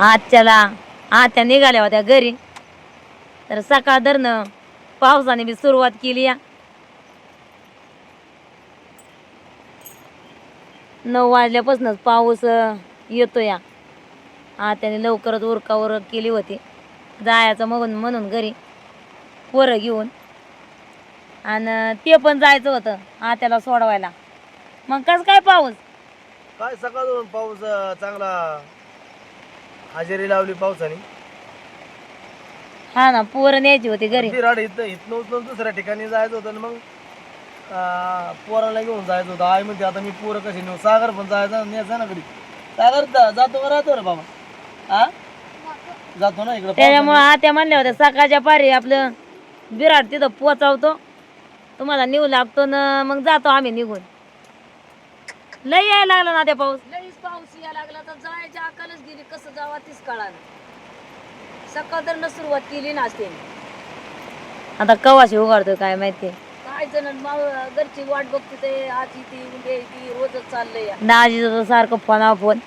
आजच्याला आत्या निघाल्या होत्या घरी. तर सकाळ धरणं पावसाने बी सुरुवात केली या. नऊ वाजल्यापासूनच पाऊस येतो या. आत्याने लवकरच उरका उरक केली होती. जायचं म्हणून म्हणून घरी पोरं घेऊन. आणि ते पण जायचं होतं आत्याला सोडवायला. मग कसं काय पाऊस? काय सकाळ पाऊस चांगला हजेरी लावली पावसाने. हा ना पोरं न्यायची होती घरी. विराड इथं इथनं उचलून दुसऱ्या ठिकाणी जायचं होतं आणि मग अं, पोराला घेऊन जायचं होतं. आई म्हणते आता मी पोरं कशी नेऊ? सागर पण जायचं न्यायचं ना घरी. सागर जा- जातो का राहतो रे बाबा? हा जातो ना इकडं त्याच्यामुळं आत्या म्हणल्या होत्या सकाळच्या पारी आपलं बिराट तिथं पोचावतो. तुम्हाला नेऊ लागतो ना मग जातो आम्ही निघून. लय यायला लागला ना त्या पाऊस. यायला लागला तर जायच्या अकालच गेली. कसं जावा तीच कळालं. सकाळ तर सुरुवात केली ना त्यांनी. आता कवाशी उघडतोय काय माहिती? काय जण माव घरची वाट बघते ते आज येते उद्या येते रोजच चाललंय. या. तर सारखं फोन फोन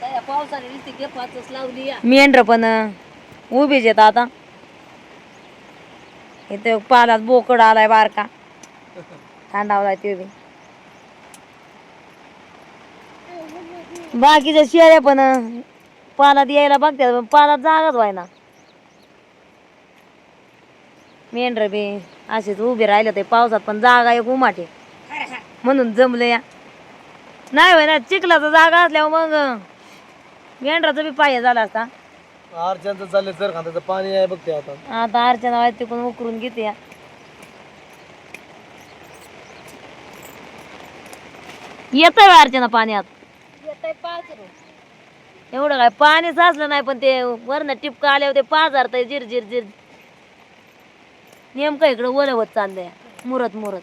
त्या पावसाने नुसती गेपाचच लावली या. मेंढर पण उभीच येत आता. इथे पालात बोकड आलाय बारका. थांडावलाय ते बी. बाकीच्या शेळ्या पण पालात यायला बघतात पण पालात जागाच व्हायना. मेंढर बी असेच उभे राहिले ते पावसात पण जागा एक उमाटे म्हणून जमलं या. नाही होय ना चिखलाचा जागा असल्यावर मग मेंढराचा बी पाय झाला असता. अर्चनचं चाललंय सर खांद्याचं पाणी आहे बघते आता. आता अर्चना वाईट तिकडून उकरून घेते या. येतंय अर्चना पाण्यात. एवढं काय पाणी साचलं नाही पण ते वरनं टिपका आल्यावर ते पाजारतंय जिर जिर जिर. नेमकं इकडं ओलं होत चाललंय मुरत मुरत.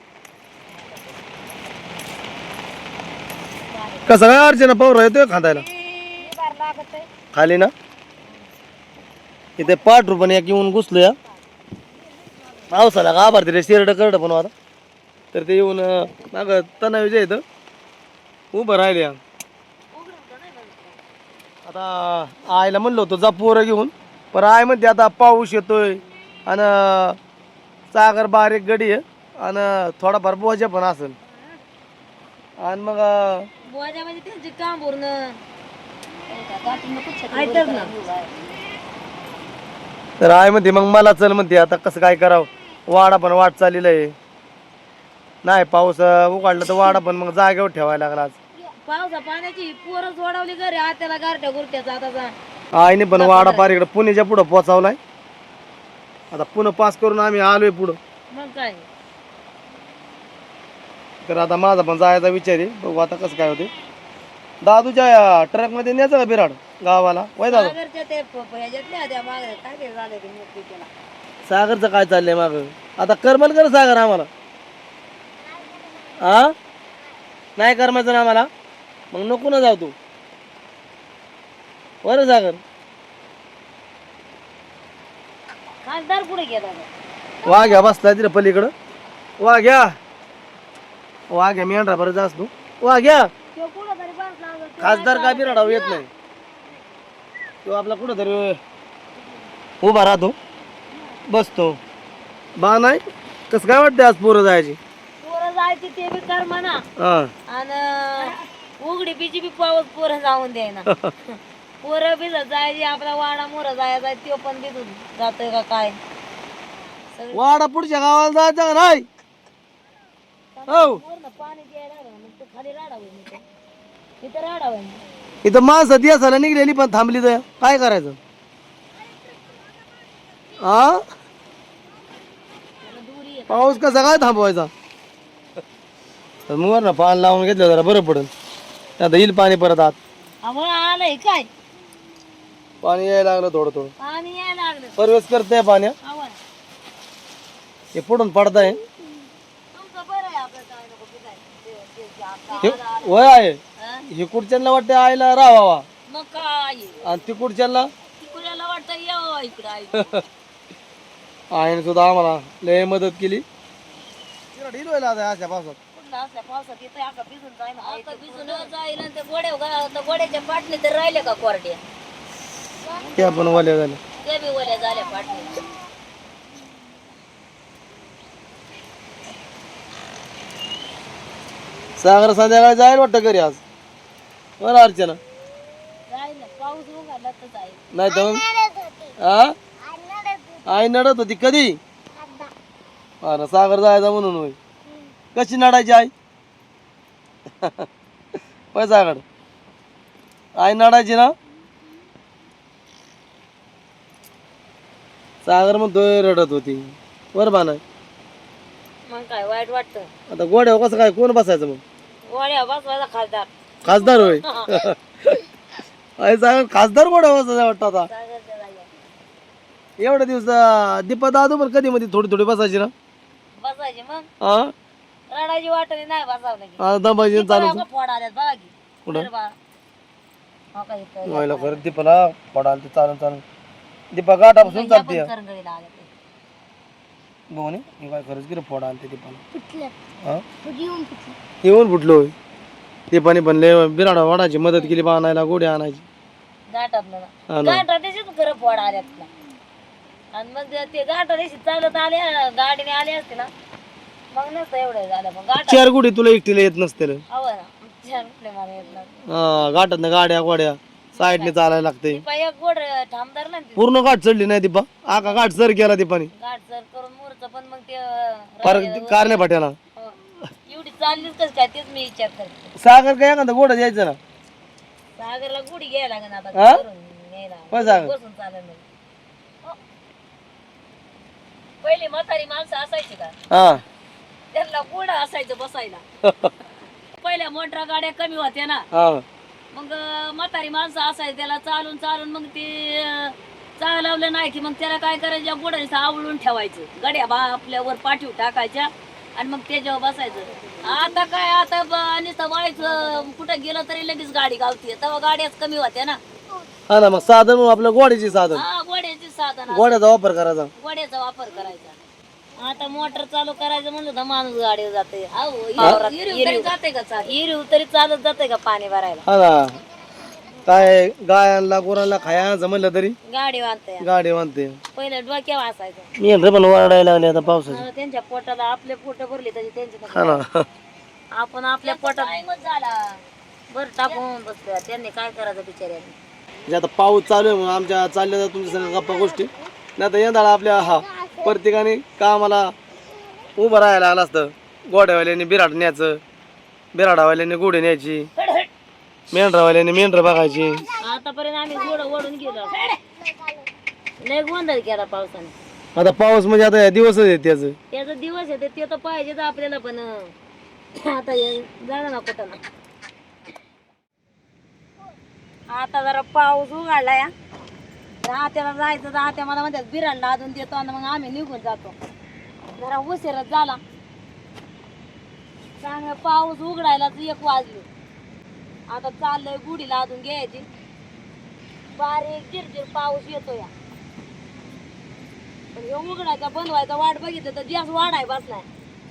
कसं काय अर्चना पावर येतोय खांदायला? निभार लागत आहे खाली ना? इथे पाठ रुपये एक येऊन घुसलो या. पावसाला का आभार रे शिरड करड पण आता. तर ते येऊन मागं तणाव जे इथं उभं राहिले या. आता आईला म्हणलं होतं जा पोरं घेऊन. पण आई म्हणते आता पाऊस येतोय आणि सागर बारीक गडी आहे आणि थोडाफार बोजा पण असेल. आणि मग बोजा म्हणजे त्यांची काम पूर्ण गाठीनं ऐकतच ना तर आई म्हणते मग मला चल म्हणते आता कसं काय करावं? वाडा पण वाट चाललेला आहे. नाही पाऊस अं, उघडला तर वाडा पण मग जागेवर ठेवायला लागला आज. पावसा पाण्याची पोरं घरी आत्याला गारट्या. आईने पण वाडा पार इकडे पुण्याच्या पुढं पोचावलाय. आता पुणे पास करून आम्ही आलोय पुढं. मग काय? तर आता माझा पण जायचा विचार आहे. बघू आता कसं काय होते दादूच्या ट्रकमध्ये न्यायचं का बिराड गावाला? वय दादा? सागरच्या ते प- प- ह्याच्यातल्या त्या मागे. काय ते झालं ते मूर्ती त्याला. सागरचं काय चाललंय माग? आता करमल कर सागर आम्हाला. आ? नाही करमायचं ना आम्हाला? मग नको ना जाऊ तू. बरं सागर. खासदार कुठे गेला वाघ्या बसलाय तिथे पलीकडं. वाघ्या वाघ्या मेंढरा बरं जास तू वाघ्या तो कुठं तरी बसला असेल. खासदार का बिराडाव येत नाही. तो आपला कुठं तरी उभा राहतो. बसतो. बा नाही कसं काय वाटतं आज पोरं जायची? पोरं जायची ते बी कर म्हणा. हा. आणि उघडी बिची बी पाऊस पोरं जाऊन द्यायना पोरं बी जायची आपला वाडा मोर जायचा तो पण बी जातोय का काय? वाडा पुढच्या गावाला जायचं का नाही? हो. पाणी द्यायला लागलं मग तो खाली राडा होईल इथं. इथं राडा होईल इथं माणसं दिवसाला निघलेली पण थांबली तर काय करायचं? हा पाऊस कसा काय थांबवायचा? तर मग ना पान लावून घेतलं जरा बरं पडेल. आता येईल पाणी परत आत. अहो आलंय काय? पाणी यायला लागलं थोडं थोडं. पाणी यायला लागलं. परवेश करते पाण्या आवाज हे पुढून पडताय. तुमचं बरं आहे आपलं काय नको बिघाय. ते- ते- ते आपलं हे आला. वय आहे. हं? हे कुडच्यांना वाटते आईला राहावा मग काय? आणि ती कुडच्यांना तिकुऱ्याला वाटतं यावं इकडं आई. आईने सुद्धा आम्हाला लय मदत केली. अशा पावसात. असला असल्या पावसात येतोय आता भिजून जाय ना आता भिजून जाईल आणि ते गोड्या गा- गोड्याच्या पाटणे तर राहिले का कोरड्या त्या पण वाल्या झाल्या त्या बी ओल्या झाल्या पाटणे सागर संध्याकाळी जाईल वाटतं घरी आज? बरं अर्चना? जाईल ना पाऊस उघडला तर जाईल. नाही तर मग? हा आई नडत होती. कधी? अरे सागर जायचा म्हणून होय. कशी नडायची आई? सागर. आई नडायची ना? सागर म्हणतोय रडत होती. बरं बा नाही मग काय वाईट वाटतं. आता गोड्यावर कसं काय कोण बसायचं मग? गोड्या बसवायचा खासदार. खासदार होय. आई सागर खासदार गोड्या बसायचं वाटतं आता. सागरच्या. एवढ्या दिवस दीपा दादू पण कधी मध्ये थोडी थोडी बसायची ना? बसायची मग. हा रडायची वाटणी नाही बसावं की आता दमाजी चालू फोड आल्यात बघा की. कुठं? बरं बा. हो का इथं व्हायला खरं दीपाला पडाल ते चालून चालून. दीपा गाठापासून या चालते. पण करंगळीला आल्या ते. हे काय खरंच गिर फोडा आलते दीपाला. हा? येऊन फुटलो. दीपाने पण लय बिराडा वाडाची मदत केली बा आणायला गोडी आणायची. गाठात ना हा ना. गाठा त्याच्यात खरं फोड आल्यात ना. आणि मग ते गाठा चालत आले गाडीने आले असते ना. मग नसतं एवढं झालं मग गाठा चार गुढी तुला एकटीला येत नसते रे. हवं ना चार कुठले मला येत नाही. हा गाठात ना गाड्या गोड्या साईडने चालायला लागते ती पाय एक गोड ठामदार ना ती पूर्ण गाठ चढली नाही दीपा आका गाठ सर केला दीपाने गाठ सर करून मोरचं पण मग ते अं, फार कारल्या फाट्याला हो. एवढी चाललीच कसं काय तेच मी विचार करते सागर काय एखादा गोडा द्यायचं ना सागरला गुढी घ्यायला लागेल आता हा? करून न्यायला. होय सागर? बसून चालेल नाही. हो. पहिली म्हातारी माणसं असायची का हा त्यांना गोड असायचं बसायला. पहिल्या मोठ्या गाड्या कमी होत्या ना. हा. मग म्हातारी माणसं असायची त्याला चालून चालून मग ते चालवलं नाही की मग त्याला काय करायचं? गोड्याने आवळून ठेवायचं. गड्या बा आपल्यावर पाठीव टाकायच्या आणि मग त्याच्यावर बसायचं. आता काय आता नुसतं व्हायचं. कुठं गेलं तरी लगेच गाडी गावते तेव्हा गाड्याच कमी होत्या ना. हा ना मग साधन आपलं गोड्याची साधन. हा गोड्याची साधन गोड्याचा वापर करायचा. गोड्याचा वापर करायचा. आता मोटर चालू करायचं म्हणलं तर माणूस गाडीवर जाते जाते का चाल? तरी चालत जाते का पाणी भरायला? हा ना. काय गायांना गुरांना खाया जमलं तरी? गाडी बांधते गाडी बांधते पहिलं डोक्यावर असायचं. मी पण वाढायला लागले आता पावसाचे. त्यांच्या पोटाला आपले पोट भरले तरी त्यांचे हा ना. आपण आपल्या पोटात बर टाकून बसलो त्यांनी काय करायचं बिचाऱ्याने? म्हणजे आता पाऊस चालू आहे म्हणून आमच्या चालल्या जातात तुमच्या संग गप्पा गोष्टी. नाही तर यंदा आपल्या हा. प्रत्येकाने कामाला उभं राहायला आलं असतं. गोड्यावाल्याने बिराड न्यायचं बिराडावाल्याने गोडी न्यायची मेंढरावाल्याने मेंढर बघायची. आतापर्यंत आम्ही गोड ओढून गेलो. लय गोंधळ केला पावसाने. आता पाऊस म्हणजे आता दिवसच आहे त्याचं. त्याचा दिवस आहे ते तर पाहिजेच आपल्याला पण. आता हे ना कुठं ना आता जरा पाऊस उघडला या. आत्याला जायचं तर आत्या मला म्हणतात बिरांडा अजून देतो आणि मग आम्ही निघून जातो. जरा उशिरच झाला. चांगला पाऊस उघडायलाच एक वाजले. आता चाललंय गुढीला अजून घ्यायची. बारीक चिरचिर पाऊस येतो या. पण हे उघडायचा बनवायचा वाट बघितलं तर गॅस वाढाय बसलाय.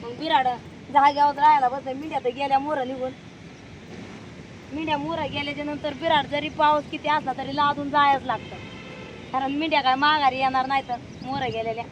मग बिराड जाग्यावर राहायला बसलाय. मिड्या तर गेल्या मोर निघून. मिड्या मोर गेल्याच्यानंतर बिराड जरी पाऊस किती असला तरी लादून जायच लागतं. कारण मिंड्या काय माघारी येणार नाही तर मोर गेलेल्या.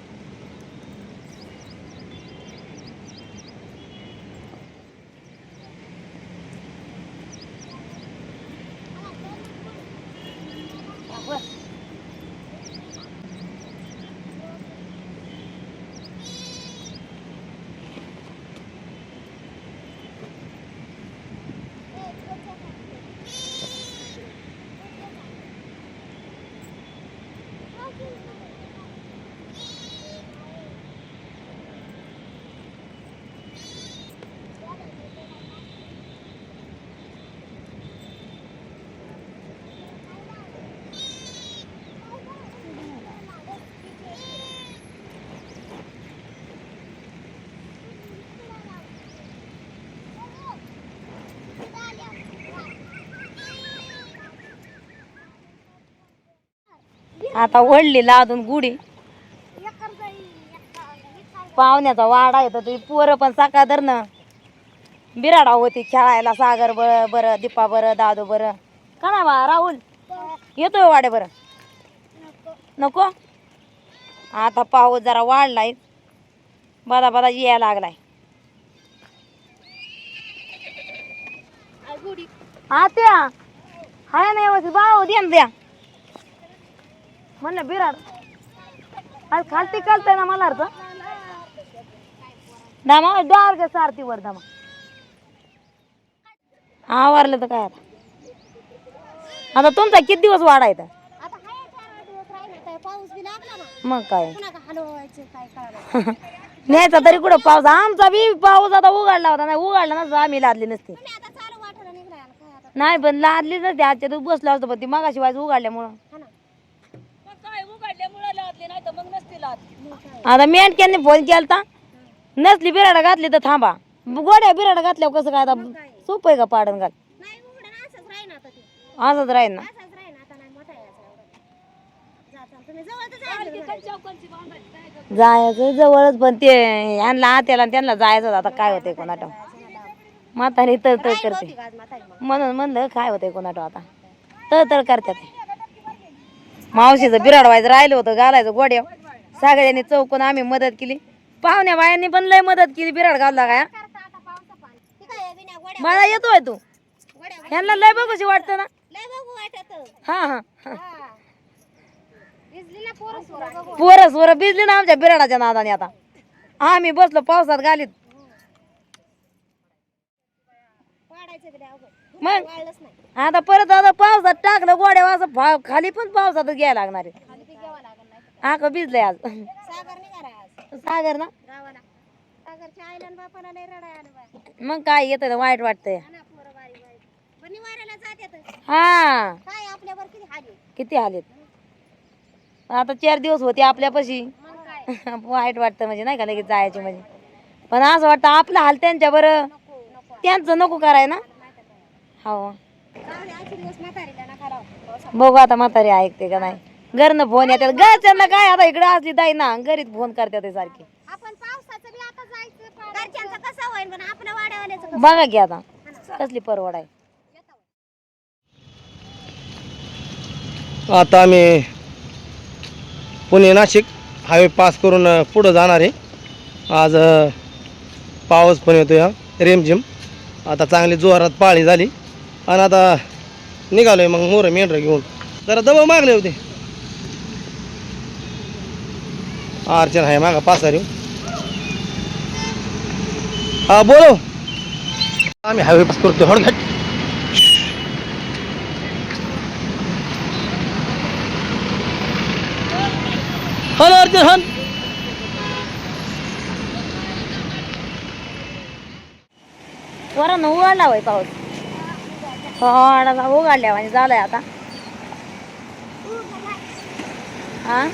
आता वडली लादून गुढी. पाहुण्याचा वाडा येतो तुम्ही पोरं पण सकाळ धरणं. बिराडा होती खेळायला सागर बरं बरं दीपा बरं दादू बरं. का ना बा राहुल? येतोय वाडे बरं. नको. आता पाऊस जरा वाढलाय. बदा बदा यायला लागलाय. आत्या हाय नाही व्यवस्थित. द्या ना द्या. म्हणलं बिराड. आज खालती चालतंय ना मला अर्थ? दामा डार्क सारथी वर दामा आवरलं तर काय आता? आता तुमचा किती दिवस वाढायचा आता हाय चार आठ दिवस राहिले तर पाऊस बी लागला ना. मग काय? पुन्हा का हलवायचे काय कळलं न्यायचा तरी कुठं पाऊस? आमचा बी पाऊस आता उघडला होता नाही उघडला नसता आम्ही लादली नसती. तुम्ही आता चालू वाटायला निघलाय ना काय आता? नाही पण लादली नसते. आजच्या दिवस बसला असतो पण ती मागाशी वाज उघडल्यामुळं हा ना मग काय उघडल्यामुळे लादले नाही तर मग नसते लादले मग काय आता मेंढक्यांनी फोन केलता. नसली बिराडा घातली तर थांबा. गोड्या बिराडा घातल्यावर कसं काय आता सोपं आहे का पाडण घाल? असंच राहील ना. जायचं जवळच पण ते यांना आत्याला आणि त्यांना जायचं होतं. आता काय होतंय कोणाटो म्हातारी तर तर करते. म्हणून म्हणलं काय होतंय कोणाटो आता? तर तर करतात मावशीचं बिराड व्हायचं राहिलं होतं घालायचं गोड्या. सगळ्यांनी चौकून आम्ही मदत केली. पाहुण्या बायांनी पण लय मदत केली बिराड घालला काय मला येतोय तू. ह्यांना लय बघूशी वाटतं ना. बघू वाटत हा हा. ना पोरं भिजली ना आमच्या बिराडाच्या नादाने आता. आम्ही बसलो पावसात गालीत मग? आता परत आता पावसात टाकलं गोड्या असं खाली पण पावसातच घ्यायला लागणार आहे. नाही आक भिजलंय आज? सागर निघाला आज. सागर ना? गावाला. सागरच्या आईला आणि बापाला लय रडाय आलं बाय मग काय येतं ना वाईट वाटतंय. ना पोरं बारी बारी. पण निवाऱ्याला जात्यात हा. काय आपल्यावर किती हाली किती आलेत आता चार दिवस होते आपल्यापाशी. मग काय? वाईट वाटतं म्हणजे नाही का लगेच जायचे म्हणजे. पण असं वाटतं आपलं हाल त्यांच्या बरं. नको नको. त्यांचं नको कराय ना? हो. जाऊ दे आजचे दिवस म्हातारीला नका राहू. पावसात. बघू आता म्हातारी ऐकते का नाही. घरनं फोन येतात. घरच्यांना काय आता इकडे असली दाई ना घरीच फोन करतात सारखे. आपण पावसाचं बी आता जायचं घरच्यांचं कसं होईल पण आपल्या वाड्यावाल्याचं कसं? बघा की आता कसली परवड आहे. आता आम्ही पुणे नाशिक हायवे पास करून अ, पुढं जाणार आहे. आज अ, पाऊस पण येतो या रेमझिम. आता चांगली जोरात पाळी झाली. आणि आता निघालो आहे मग मोरं मेंढरं घेऊन. जरा दबाव मागले होते. अर्चन आहे मागा पासारी हा बोलो. आम्ही हायवे पास करतो हडघट हॅलो अर्जुन हन वरण उघडला वय पाऊस. हो, थोडासा उघडल्या म्हणजे झालाय आता. हा?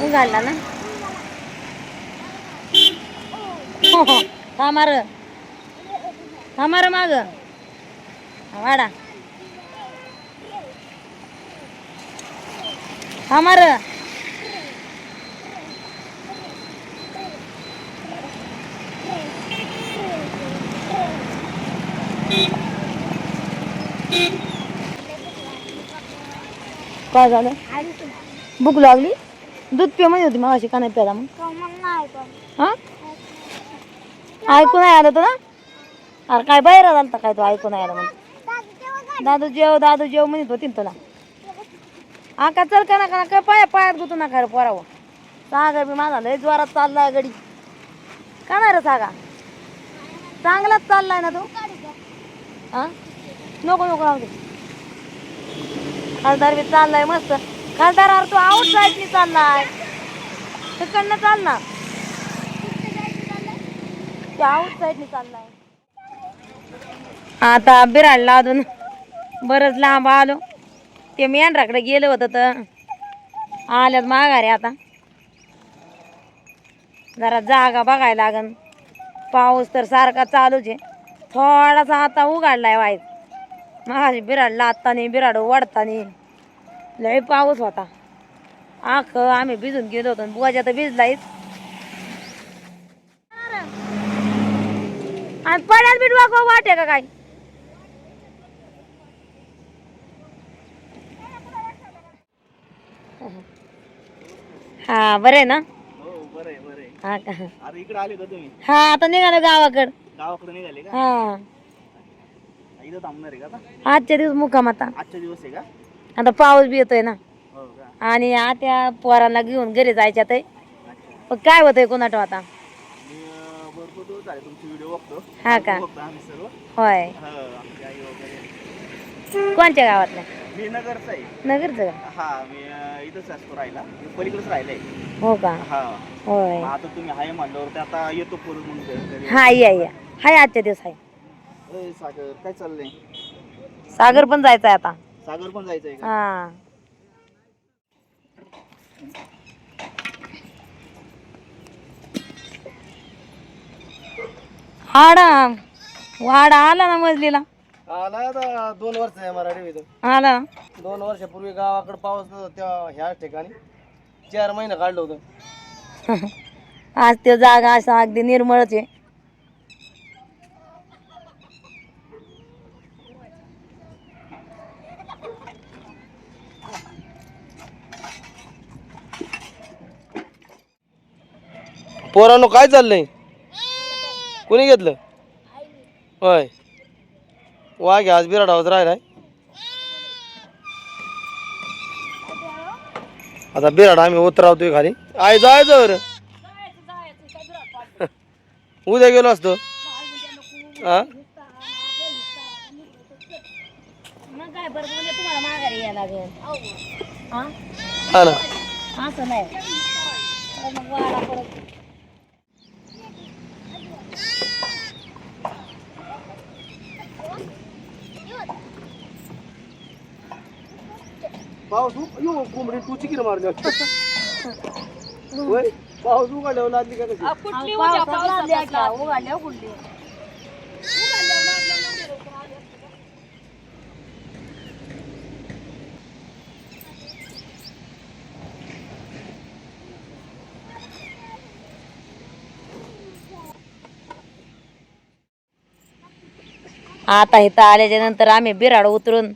उघडला ना. हो हो. थांबार थांबार माग. वाडा. थांबार काय झालं? भूक लागली? दूध पे म्हणजे होती मग अशी का नाही प्याला मग हा? ऐकून नाही आलं तुला? अरे काय बाहेर आला काय तू? ऐकून नाही आलं मग दादू जेव दादू जेव म्हणत होती ना तुला. आका चल का ना काय पाया पायात गुतू नका रे पोरावं. सागर बी माझा लय जोरात चाललाय गडी. का नाही रे सागा? चांगलाच चाललाय ना तू? हा? नको नको राहू दे. खासदार बी चाललाय मस्त. खासदार अरे तू आउट साईडनी चाललाय. तिकडनं चाल ना ते आउट साईडनी चाललाय. आता बिराडला अजून बरंच लांब आलो. ते मेंढराकडे गेलं होतं तर आल्यात माघारे आता. जरा जागा बघायला लागन. पाऊस तर सारखा चालूच आहे. थोडासा आता उघाडलाय वाईट माझी बिराड नाही बिराड वाढतानी लय पाऊस होता. आख आम्ही भिजून गेलो होतो बुवाच्या तर भिजलायच आणि पड्यात बीट वाकवा वाटे का काय? हा बरं ना? हो हा का? अरे इकडे आले का तुम्ही? हा आता निघालो गावाकड. गावाकडे निघाले का? हा. इथं थांबणार आहे का आता? आजच्या दिवस मुक्काम आता आजचा दिवस आहे का? आता पाऊस बी येतोय ना. हो आणि आता पोरांना घेऊन घरी जायच्यात पण काय होतंय कोणाटो आता? हा का? होय. हो कोणत्या गावातल्या? मी नगरचा आहे. नगरचं का? हा मी अं, इथंच असतो राहायला. मी पलीकडेच राहिलाय. हो का? हा. होय. मग आता तुम्ही हाय म्हणल्यावर ते आता येतो करून मग घरी. हा या या. हाय आजच्या दिवस आहे अय, सागर काय चाललंय? सागर पण जायचं आहे आता. सागर पण जायचंय का? हा. हाडा वाडा आला ना मजलीला. आला आता दोन वर्ष आहे मराठी इथं. आला. ना दोन वर्षापूर्वी गावाकडे पाऊस नव्हता तेव्हा ह्याच ठिकाणी चार महिने काढलं होतं. आज ते जागा असा अगदी निर्मळच आहे. पोरानो काय चाललंय? कुणी घेतलं? होय. वाघ आज बिराडावत राहिलाय. आता बिराड आम्ही उतरावतोय खाली. आय जायचं बरं. उद्या गेलो असतो. हा? हा ना? असं नाही. पाऊस यो कोंबडी तू चिकीर मारल्या होय पाऊस उघडल्यावर लागली का कशी? कुठली उद्या पावसात? उघडल्या आता इथं आल्याच्यानंतर आम्ही बिराड उतरून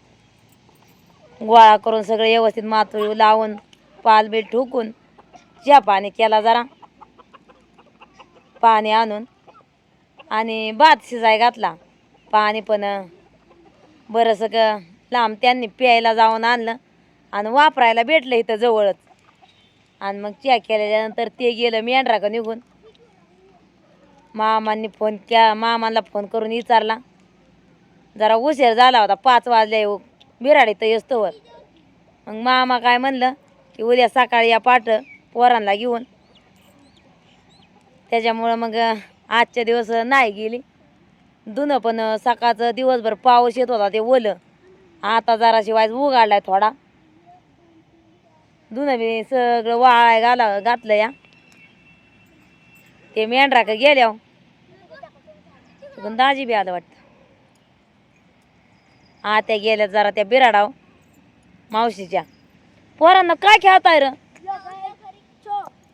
गोळा करून सगळं व्यवस्थित मातोळी लावून पालबील ठोकून चहा पाणी केला जरा. पाणी आणून आणि भात शिजाय घातला. पाणी पण बरं सगळं लांब त्यांनी प्यायला जाऊन आणलं आणि वापरायला भेटलं इथं जवळच. आणि मग चहा केल्याच्यानंतर ते गेलं मेंढरा का निघून. मामांनी फोन क्या मामाला फोन करून विचारला. जरा उशीर झाला होता पाच वाजले हो. बिराड इथं येस्तोवर मग मामा काय म्हणलं की उद्या सकाळी या पाठ पोरांना घेऊन. त्याच्यामुळं मग आजच्या दिवस नाही गेली. धुणं पण सकाळचं दिवसभर पाऊस येत होता ते ओलं. आता जरा शिवाय उघडलाय थोडा. धुणं बी सगळं वाळाय घाला घातलं या. ते मेंढरा का गेल्या दाजी बी आलं वाटतं. हा त्या गेल्या जरा त्या बिराडाव मावशीच्या. पोरांना काय खेळताय र?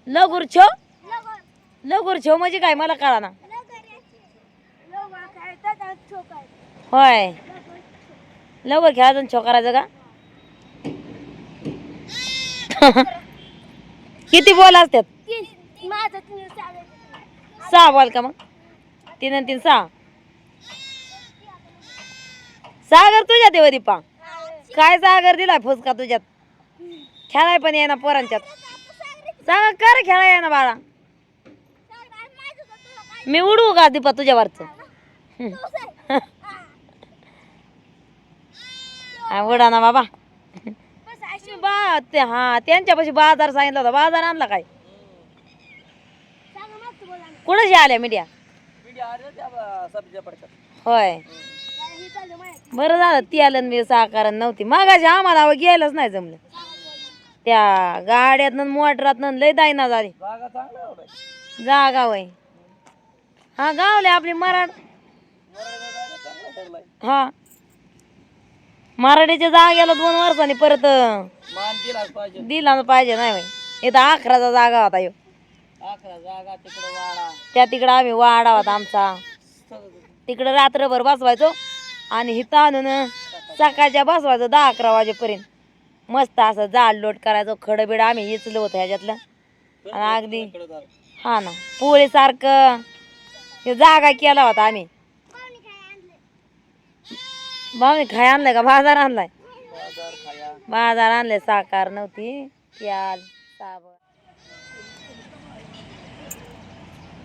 लगुर छो? लगुर छो म्हणजे काय? मला कळा ना होय लवकर खेळायचं छो करायचं का? किती बॉल असतात सहा बॉल का मग? तीन तीन सहा. सागर तुझ्यात आहे दीपा काय सागर दिलाय फुसका तुझ्यात? खेळाय पण येणार पोरांच्यात. सागर कर खेळाय येणार बाळा. मी उडवू का दीपा तुझ्यावरच? उडा ना बाबा. बा ते हा त्यांच्यापाशी बाजार सांगितला होता. बाजार आणला काय? कुणाशी आल्या मीडिया होय. बरं झालं ती आलं मी साकारण नव्हती. मागाशी आम्हाला गेलंच नाही जमलं. त्या गाड्यातनं मोटरातनं लय दायना झाली. जागा वय हा गावले आपली मराठ हा. मराठीच्या जागेला दोन वर्षांनी परत दिला पाहिजे. नाही बाई इथं अकराचा जागा होता वाडा. त्या तिकडं आम्ही वाडा होता आमचा. तिकडं रात्रभर बसवायचो. आणि हिथं आणून सकाळच्या बसवायचो दहा अकरा वाजेपर्यंत. मस्त असं जाड लोट करायचो खडं बिडं आम्ही हिचलो होतं ह्याच्यातलं. आणि अगदी हा ना पोळीसारखं हे जागा केला होता आम्ही. भाऊनी खाय आणलाय का? बाजार आणलाय. बाजार आणले साकार नव्हती. प्याल साबण.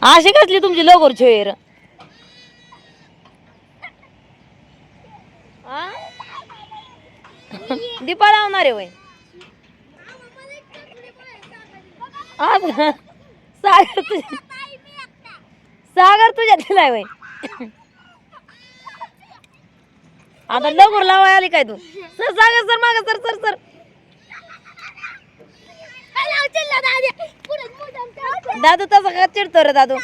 अशी कसली तुमची लगोर छेर? दीपा लावणार आहे वय. आज सागर तुझ्या सागर तुझ्या आहे वय. आता लवकर लावाय आली काय तू? सर सागर सर माग सर सर सर. दादू तसा का चिडतो रे दादू?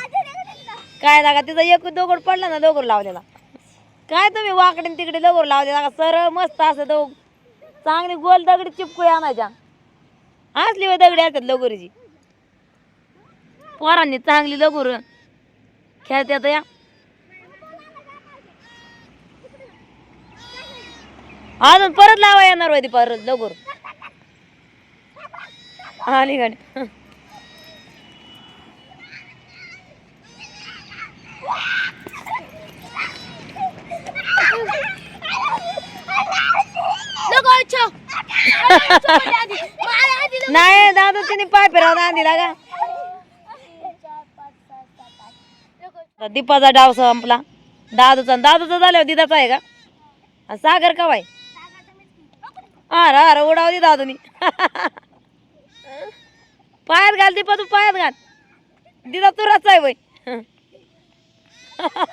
काय दागा तिचा एक दोघड पडला ना दोघड लावलेला. काय तुम्ही वाकडे न तिकडे लवकर लावलेला का सरळ मस्त असं तो चांगली गोल दगडी चिपकुळी आणायच्या. असली व दगडी असतात लगोरीची. पोरांनी चांगली लगोर खेळतात या. अजून परत लावा येणार होती परत लगोर. आली गाडी. नाही दादा तिने पाय फिरवला दिला का दीपाचा डाव संपला. दादूचा दादूचा झाल्यावर दिदाचा आहे का? आणि सागर का बाई अरे अरे उडाव दे दादूनी. पायात घाल दीपा तू पायात घाल. दिदा तुराच आहे बाई Huh.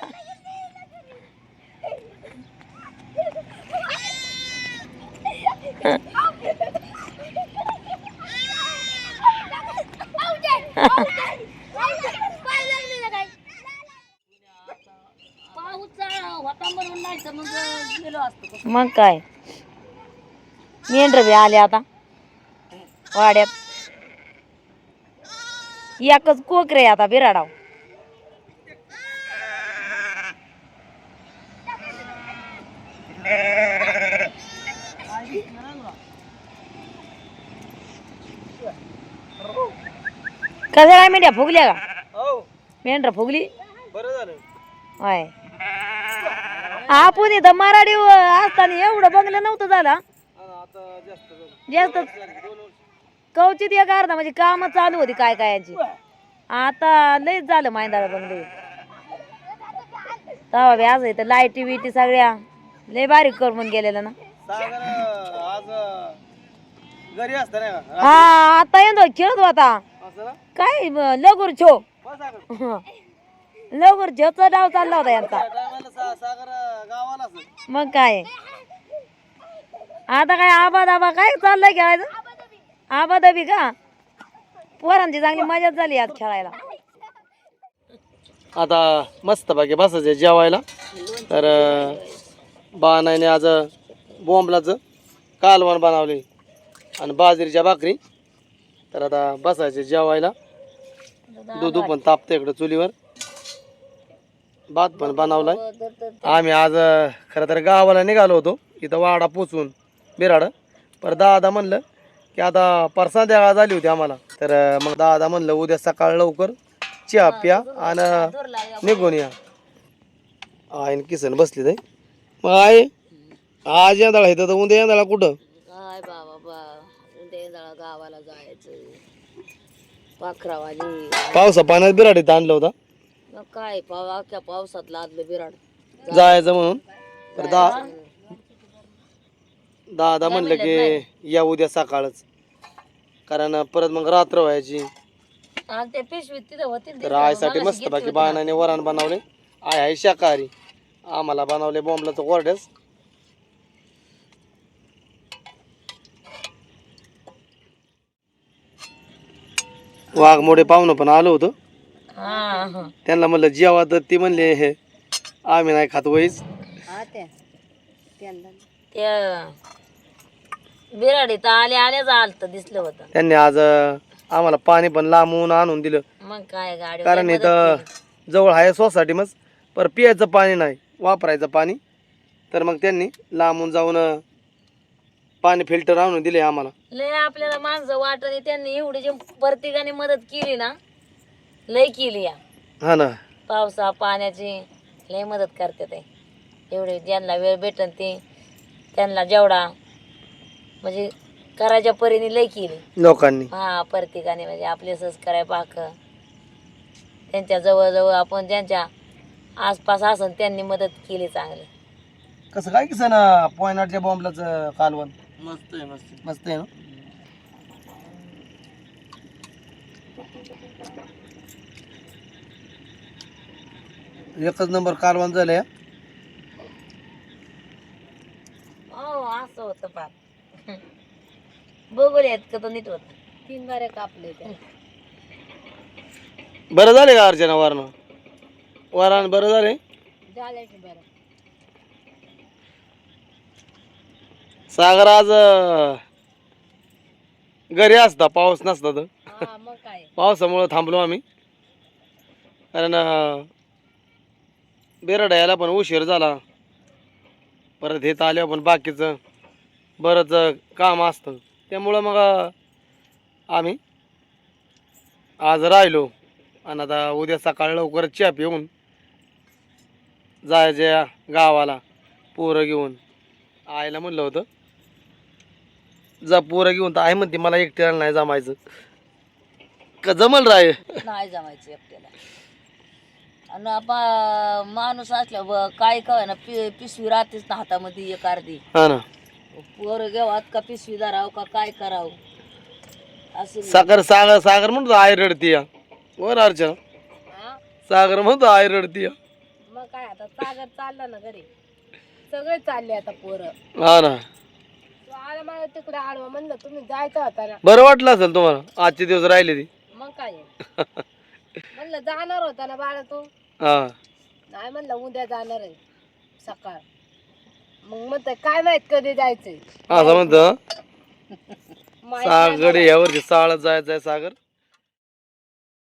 मग मग काय मेंढर बी आले आता. वाड्यात. एकच कोकरे आता बिराडाव. कसं काय मेंढ्या फुगल्या का? हो. मेंढर फुगली? बरं झालं. होय. आपण इथं मराठी असताना एवढं बंगलं नव्हतं झालं आता जास्त झालं. जास्त? दोन वर्ष कवचित एक अर्धा म्हणजे काम चालू होती काय कायची आता लयच झालं माहिंदाळ बंगले तवा बी असं इथं लाईटी बिटी सगळ्या. लय बारीक करून गेलेलं ना. सागर आज घरी असतं नाही का? हा आता येतो खेळत होता ना काय लगोर छो लगोर झोचा डाव चालला होता यांचा. मग काय? आता काय आबा दाबा काय चाललंय खेळायचं? आबा दाबी का? पोरांची चांगली मजाच झाली आज खेळायला. आता मस्त बाकी बसायचे जेवायला. तर बाणाने आज बोंबलाचं कालवण बनवले आणि बाजरीच्या भाकरी. तर आता बसायचे जेवायला. दूध पण तापतं इकडं चुलीवर. भात पण बनवलाय. आम्ही आज खरं तर गावाला निघालो होतो. इथं वाडा पोचून बिराड. पर दादा म्हणलं की आता परसांद्या झाली होती आम्हाला. तर मग दादा म्हणलं उद्या सकाळ लवकर चहा प्या आणि निघून या. आईन किसन बसली ते मग आहे आज येंदाळा इथं तर उद्या येंदाळा कुठं? पाखरावाली पावसा पाण्यात बिराड इथं आणलं होतं? मग काय पाव अख्ख्या पावसात लादलं बिराड. जायचं म्हणून? तर दा दादा म्हणलं की या उद्या सकाळच. कारण परत मग रात्र व्हायची. आणि ते पिशवीत तिथं होती तर आईसाठी मस्त बाकी बाणाने वरण बनवले. आय आहे शाकाहारी. आम्हाला बनवले बॉम्बलाचं कोरड्यास वाघमोडे पाहुणं पण आलो होतं. हा त्यांना म्हणलं जेवा तर ती म्हणले हे आम्ही नाही खात वहीच त्या बिराडीत आले आल्याच आलत दिसलं होतं. त्यांनी आज अं, आम्हाला पाणी पण लांबून आणून दिलं. मग काय गाडी कारण इथं जवळ आहे सोसायटी मग पर पियाचं पाणी नाही वापरायचं पाणी. तर मग त्यांनी लांबून जाऊन अं, पाणी फिल्टर आणून दिले आम्हाला. लय आपल्याला माणसं वाटणे त्यांनी एवढी जी प्रत्येकाने मदत केली ना लय केली या. हा ना. पावसा पाण्याची लय मदत करते ते. एवढे ज्यांना वेळ भेटन ते त्यांना जेवढा म्हणजे करायच्या परीने लय केली. लोकांनी. हा प्रत्येकाने म्हणजे आपले सहज कराय पाक. त्यांच्या जवळजवळ आपण ज्यांच्या आसपास असन त्यांनी मदत केली चांगली. कसं काय कसं ना पॉयनाटच्या बॉम्बलाच कालवण? मस्त आहे मस्त मस्त आहे ना? एकच नंबर कालवण झालंय. हा. हो असं होतं पाक बघूया का तो नीट होत. तीन बारे कापले बरं झाले का अर्चना वारणं? वारण बरं झाले झालं की बरं. सागर आज घरी असता पाऊस नसता तर. पावसामुळं थांबलो आम्ही. कारण बेरड यायला पण उशीर झाला. परत हे आल्यावर पण बाकीचं बरंच काम असतं. त्यामुळं मग आम्ही आज राहिलो. आणि आता उद्या सकाळी लवकर चहा पिऊन जायच्या गावाला पोरं घेऊन. आईला म्हणलं होतं जा पोरं घेऊन तर आई म्हणते मला एकट्याला नाही जमायचं. का जमल राय. नाही जमायचं एकट्याला. आणि आपा माणूस असल्या काय काय ना पि पिशवी राहतेच ना हातामध्ये एक अर्धी. हा ना. पोरं घेवात का पिशवी धराव का काय करावं? असं सागर सागर सागर म्हणतो आई रडती या. वर अर्चना. सागर म्हणतो आई रडती या. मग काय आता सागर चालला ना घरी. सगळे चालले आता पोरं. हा ना. आला मला तिकडे आडवा म्हणलं तुम्ही जायचं होता ना. बरं वाटलं असेल तुम्हाला आजचे दिवस राहिले ती. मग काय? म्हणलं जाणार होता ना बाळा तू? हा. नाही म्हणलं उद्या जाणार आहे सकाळ. मग म्हणत काय माहीत कधी जायचंय? असं म्हणतो माहीत सागर यावरती साळत जायचं आहे सागर.